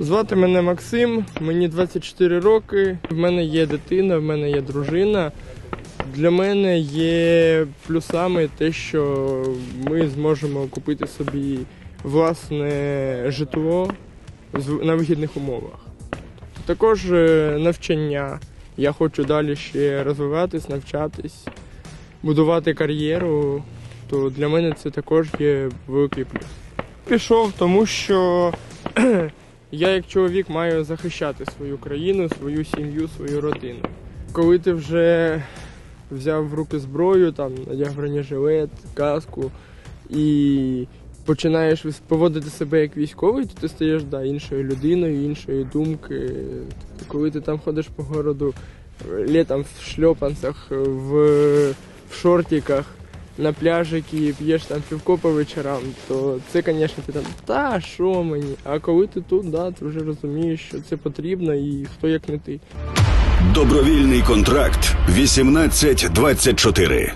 Звати мене Максим, мені 24 роки. В мене є дитина, в мене є дружина. Для мене є плюсами те, що ми зможемо купити собі власне житло на вигідних умовах. Також е, навчання. Я хочу далі ще розвиватись, навчатись, будувати кар'єру. То для мене це також є великий плюс. Пішов, тому що я як чоловік маю захищати свою країну, свою сім'ю, свою родину. Коли ти вже взяв в руки зброю, там надяг бронежилет, каску і починаєш поводити себе як військовий, то ти стаєш да, іншою людиною, іншої думки. Коли ти там ходиш по городу літом в шльопанцях, в, в шортиках, на пляжики, п'єш там півко по вечорам, то це, звісно, ти там, та що мені? А коли ти тут, да, ти вже розумієш, що це потрібно і хто як не ти. Добровільний контракт 1824.